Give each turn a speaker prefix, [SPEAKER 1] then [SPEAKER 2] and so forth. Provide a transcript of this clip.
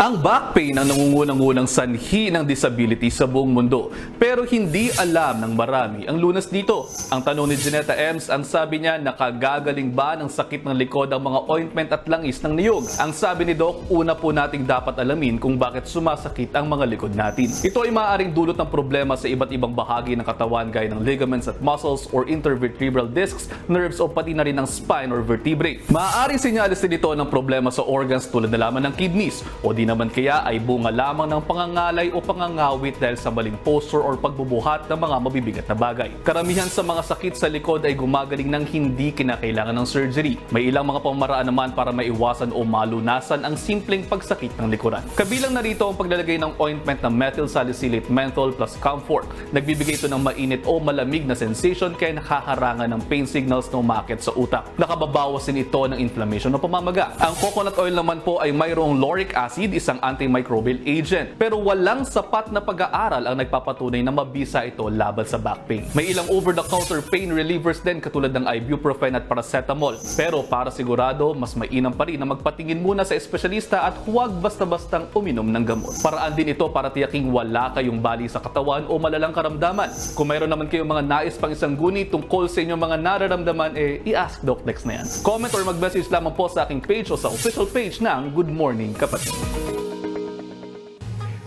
[SPEAKER 1] Ang back pain ang nangungunang-unang sanhi ng disability sa buong mundo. Pero hindi alam ng marami ang lunas dito. Ang tanong ni Janetta Ems, ang sabi niya, nakagagaling ba ng sakit ng likod ang mga ointment at langis ng niyog? Ang sabi ni Doc, una po nating dapat alamin kung bakit sumasakit ang mga likod natin. Ito ay maaaring dulot ng problema sa iba't ibang bahagi ng katawan gaya ng ligaments at muscles or intervertebral discs, nerves o pati na rin ng spine or vertebrae. Maaaring sinyalis din ito ng problema sa organs tulad na lamang ng kidneys o di naman kaya ay bunga lamang ng pangangalay o pangangawit dahil sa maling posture or pagbubuhat ng mga mabibigat na bagay. Karamihan sa mga sakit sa likod ay gumagaling ng hindi kinakailangan ng surgery. May ilang mga pamaraan naman para maiwasan o malunasan ang simpleng pagsakit ng likuran. Kabilang na rito ang paglalagay ng ointment na methyl salicylate menthol plus comfort. Nagbibigay ito ng mainit o malamig na sensation kaya nakaharangan ng pain signals na umakit sa utak. Nakababawas din ito ng inflammation o pamamaga. Ang coconut oil naman po ay mayroong lauric acid, isang antimicrobial agent. Pero walang sapat na pag-aaral ang nagpapatunay na mabisa ito laban sa back pain. May ilang over-the-counter pain relievers din katulad ng ibuprofen at paracetamol. Pero para sigurado, mas mainam pa rin na magpatingin muna sa espesyalista at huwag basta-bastang uminom ng gamot. Paraan din ito para tiyaking wala kayong bali sa katawan o malalang karamdaman. Kung mayroon naman kayong mga nais pang isang guni tungkol sa inyong mga nararamdaman, eh, i-ask Doc Lex na yan. Comment or mag-message lamang po sa aking page o sa official page ng Good Morning Kapatid.